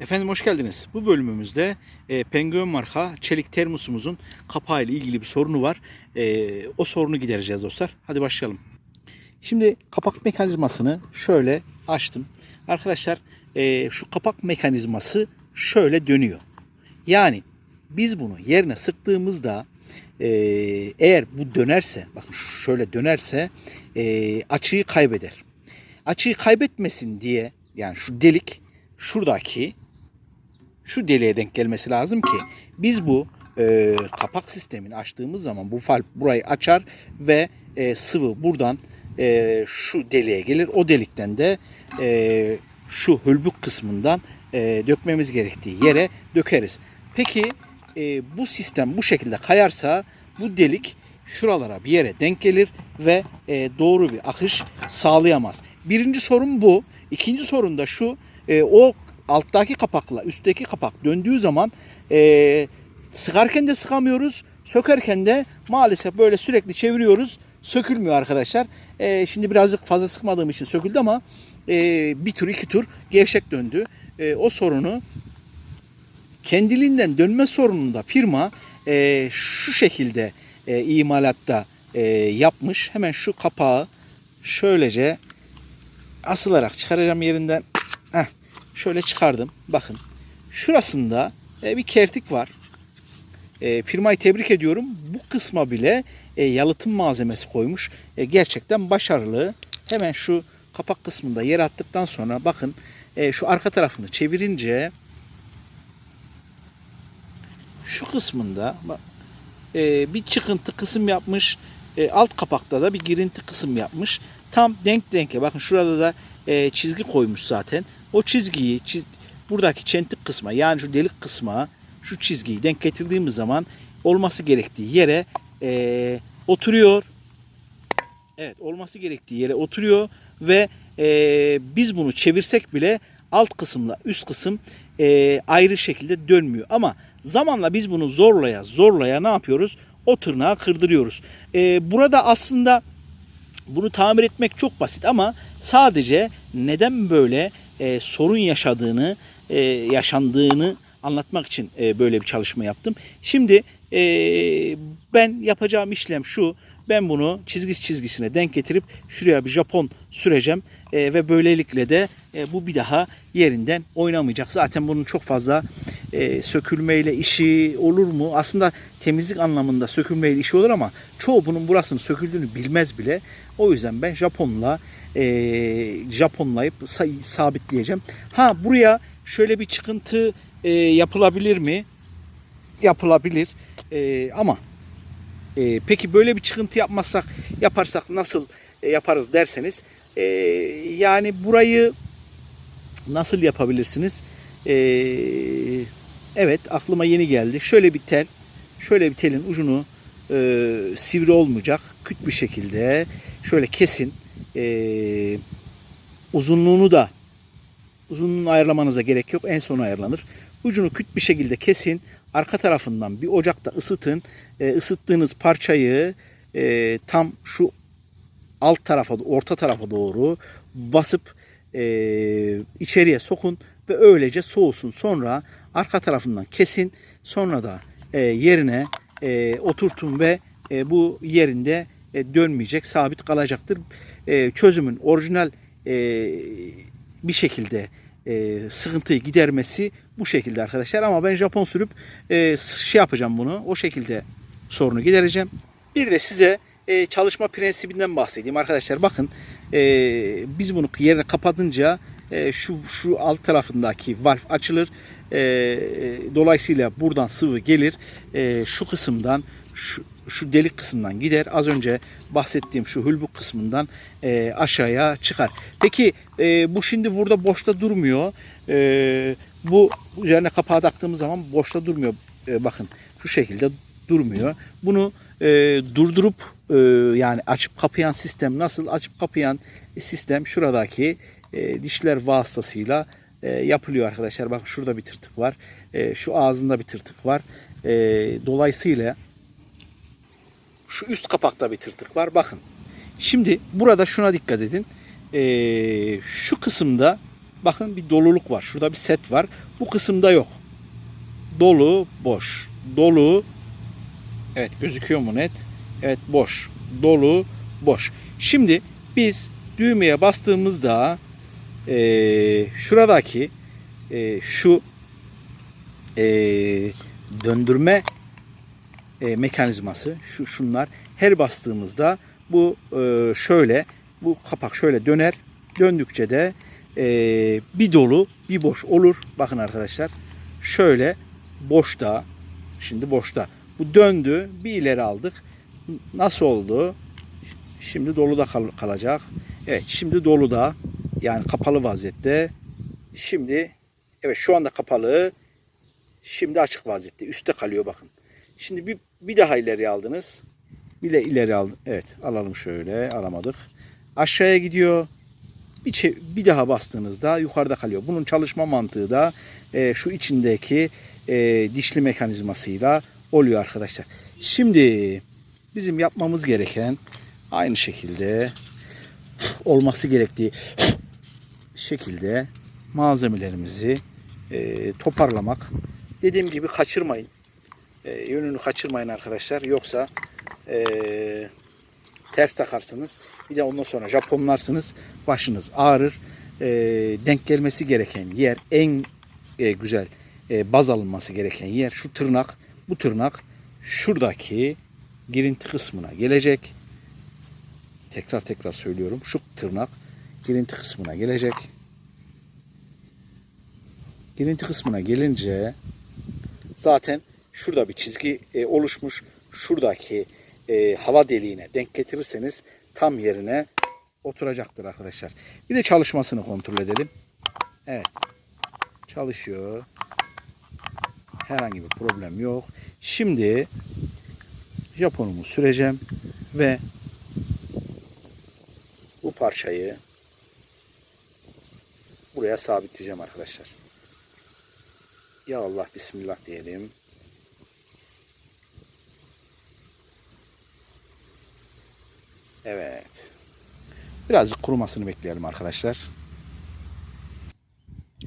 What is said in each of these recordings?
Efendim hoş geldiniz. Bu bölümümüzde e, Penguen marka çelik termosumuzun kapağı ile ilgili bir sorunu var. E, o sorunu gidereceğiz dostlar. Hadi başlayalım. Şimdi kapak mekanizmasını şöyle açtım. Arkadaşlar e, şu kapak mekanizması şöyle dönüyor. Yani biz bunu yerine sıktığımızda e, eğer bu dönerse, bakın şöyle dönerse e, açıyı kaybeder. Açıyı kaybetmesin diye yani şu delik şuradaki şu deliğe denk gelmesi lazım ki biz bu e, kapak sistemini açtığımız zaman bu valve burayı açar ve e, sıvı buradan e, şu deliğe gelir. O delikten de e, şu hülbük kısmından e, dökmemiz gerektiği yere dökeriz. Peki e, bu sistem bu şekilde kayarsa bu delik şuralara bir yere denk gelir ve e, doğru bir akış sağlayamaz. Birinci sorun bu. İkinci sorun da şu. e, o alttaki kapakla üstteki kapak döndüğü zaman e, sıkarken de sıkamıyoruz. Sökerken de maalesef böyle sürekli çeviriyoruz. Sökülmüyor arkadaşlar. E, şimdi birazcık fazla sıkmadığım için söküldü ama e, bir tur iki tur gevşek döndü. E, o sorunu kendiliğinden dönme sorununda firma e, şu şekilde e, imalatta e, yapmış. Hemen şu kapağı şöylece asılarak çıkaracağım yerinden. Şöyle çıkardım. Bakın şurasında e, bir kertik var. E, firmayı tebrik ediyorum. Bu kısma bile e, yalıtım malzemesi koymuş. E, gerçekten başarılı. Hemen şu kapak kısmında yer attıktan sonra bakın e, şu arka tarafını çevirince şu kısmında e, bir çıkıntı kısım yapmış. E, alt kapakta da bir girinti kısım yapmış. Tam denk denke. Bakın şurada da e, çizgi koymuş zaten. O çizgiyi çiz, buradaki çentik kısma yani şu delik kısma şu çizgiyi denk getirdiğimiz zaman olması gerektiği yere e, oturuyor. Evet olması gerektiği yere oturuyor ve e, biz bunu çevirsek bile alt kısımla üst kısım e, ayrı şekilde dönmüyor. Ama zamanla biz bunu zorlaya zorlaya ne yapıyoruz? O tırnağı kırdırıyoruz. E, burada aslında bunu tamir etmek çok basit ama sadece neden böyle e, sorun yaşadığını, e, yaşandığını anlatmak için e, böyle bir çalışma yaptım. Şimdi e, ben yapacağım işlem şu. Ben bunu çizgisi çizgisine denk getirip şuraya bir Japon süreceğim E, ve böylelikle de e, bu bir daha yerinden oynamayacak. Zaten bunun çok fazla e, sökülmeyle işi olur mu? Aslında temizlik anlamında sökülmeyle işi olur ama çoğu bunun burasının söküldüğünü bilmez bile. O yüzden ben Japonla e, Japonlayıp sa- sabitleyeceğim. Ha buraya şöyle bir çıkıntı e, yapılabilir mi? Yapılabilir. E, ama e, peki böyle bir çıkıntı yapmazsak yaparsak nasıl e, yaparız derseniz e, yani burayı nasıl yapabilirsiniz? E, evet aklıma yeni geldi. Şöyle bir tel, şöyle bir telin ucunu e, sivri olmayacak, küt bir şekilde şöyle kesin. E, uzunluğunu da uzunluğunu ayarlamanıza gerek yok. En son ayarlanır. Ucunu küt bir şekilde kesin. Arka tarafından bir ocakta ısıtın. E, ısıttığınız parçayı e, tam şu alt tarafa, orta tarafa doğru basıp e, içeriye sokun ve öylece soğusun. Sonra arka tarafından kesin. Sonra da e, yerine e, oturtun ve e, bu yerinde e, dönmeyecek, sabit kalacaktır. E, çözümün orijinal e, bir şekilde e, sıkıntıyı gidermesi bu şekilde arkadaşlar. Ama ben Japon sürüp şey yapacağım bunu. O şekilde sorunu gidereceğim. Bir de size çalışma prensibinden bahsedeyim arkadaşlar. Bakın biz bunu yerine kapatınca şu şu alt tarafındaki valve açılır. Dolayısıyla buradan sıvı gelir. Şu kısımdan şu, şu delik kısmından gider. Az önce bahsettiğim şu hülbük kısmından e, aşağıya çıkar. Peki e, bu şimdi burada boşta durmuyor. E, bu üzerine kapağı taktığımız zaman boşta durmuyor. E, bakın şu şekilde durmuyor. Bunu e, durdurup e, yani açıp kapayan sistem nasıl? Açıp kapayan sistem şuradaki e, dişler vasıtasıyla e, yapılıyor arkadaşlar. Bak şurada bir tırtık var. E, şu ağzında bir tırtık var. E, dolayısıyla şu üst kapakta bir tırtık var. Bakın. Şimdi burada şuna dikkat edin. Ee, şu kısımda bakın bir doluluk var. Şurada bir set var. Bu kısımda yok. Dolu, boş. Dolu. Evet gözüküyor mu net? Evet boş. Dolu, boş. Şimdi biz düğmeye bastığımızda eee, şuradaki eee, şu eee, döndürme eee, mekanizması. Şu şunlar. Her bastığımızda bu eee, şöyle bu kapak şöyle döner. Döndükçe de eee, bir dolu bir boş olur. Bakın arkadaşlar şöyle boşta şimdi boşta. Bu döndü bir ileri aldık. Nasıl oldu? Şimdi doluda kal- kalacak. Evet şimdi doluda yani kapalı vaziyette. Şimdi evet şu anda kapalı şimdi açık vaziyette. Üstte kalıyor bakın şimdi bir, bir daha ileri aldınız bir de ileri aldı evet alalım şöyle alamadık aşağıya gidiyor bir, bir daha bastığınızda yukarıda kalıyor. Bunun çalışma mantığı da e, şu içindeki e, dişli mekanizmasıyla oluyor arkadaşlar. Şimdi bizim yapmamız gereken aynı şekilde olması gerektiği şekilde malzemelerimizi e, toparlamak. Dediğim gibi kaçırmayın. E, yönünü kaçırmayın arkadaşlar. Yoksa e, ters takarsınız. Bir de ondan sonra Japonlarsınız. Başınız ağrır. E, denk gelmesi gereken yer en e, güzel e, baz alınması gereken yer şu tırnak. Bu tırnak şuradaki girinti kısmına gelecek. Tekrar tekrar söylüyorum. Şu tırnak girinti kısmına gelecek. Girinti kısmına gelince zaten şurada bir çizgi e, oluşmuş. Şuradaki e, hava deliğine denk getirirseniz tam yerine oturacaktır arkadaşlar. Bir de çalışmasını kontrol edelim. Evet. Çalışıyor. Herhangi bir problem yok. Şimdi Japonumu süreceğim ve bu parçayı buraya sabitleyeceğim arkadaşlar. Ya Allah Bismillah diyelim. Evet. Birazcık kurumasını bekleyelim arkadaşlar.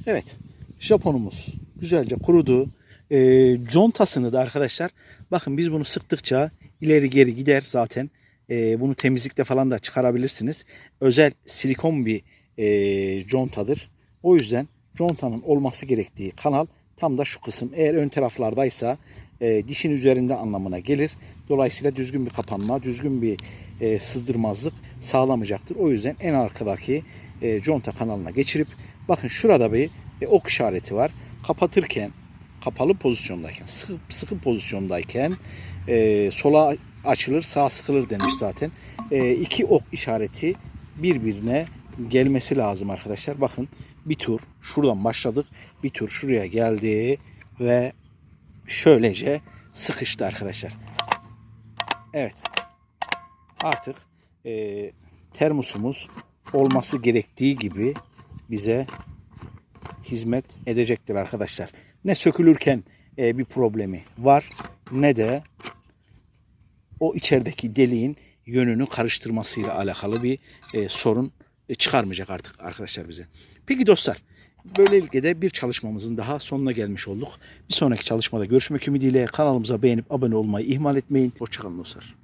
Evet. Japonumuz güzelce kurudu. Ee, contasını da arkadaşlar bakın biz bunu sıktıkça ileri geri gider zaten. Ee, bunu temizlikte falan da çıkarabilirsiniz. Özel silikon bir e, contadır. O yüzden contanın olması gerektiği kanal tam da şu kısım. Eğer ön taraflardaysa e, dişin üzerinde anlamına gelir. Dolayısıyla düzgün bir kapanma, düzgün bir e, sızdırmazlık sağlamayacaktır. O yüzden en arkadaki e, conta kanalına geçirip bakın şurada bir e, ok işareti var. Kapatırken kapalı pozisyondayken, sıkı, sıkı pozisyondayken e, sola açılır, sağa sıkılır demiş zaten. E, iki ok işareti birbirine gelmesi lazım arkadaşlar. Bakın bir tur şuradan başladık. Bir tur şuraya geldi ve şöylece sıkıştı arkadaşlar. Evet. Artık e, termosumuz olması gerektiği gibi bize hizmet edecektir arkadaşlar. Ne sökülürken e, bir problemi var ne de o içerideki deliğin yönünü karıştırmasıyla alakalı bir e, sorun e, çıkarmayacak artık arkadaşlar bize. Peki dostlar böylelikle de bir çalışmamızın daha sonuna gelmiş olduk. Bir sonraki çalışmada görüşmek ümidiyle kanalımıza beğenip abone olmayı ihmal etmeyin. Hoşçakalın dostlar.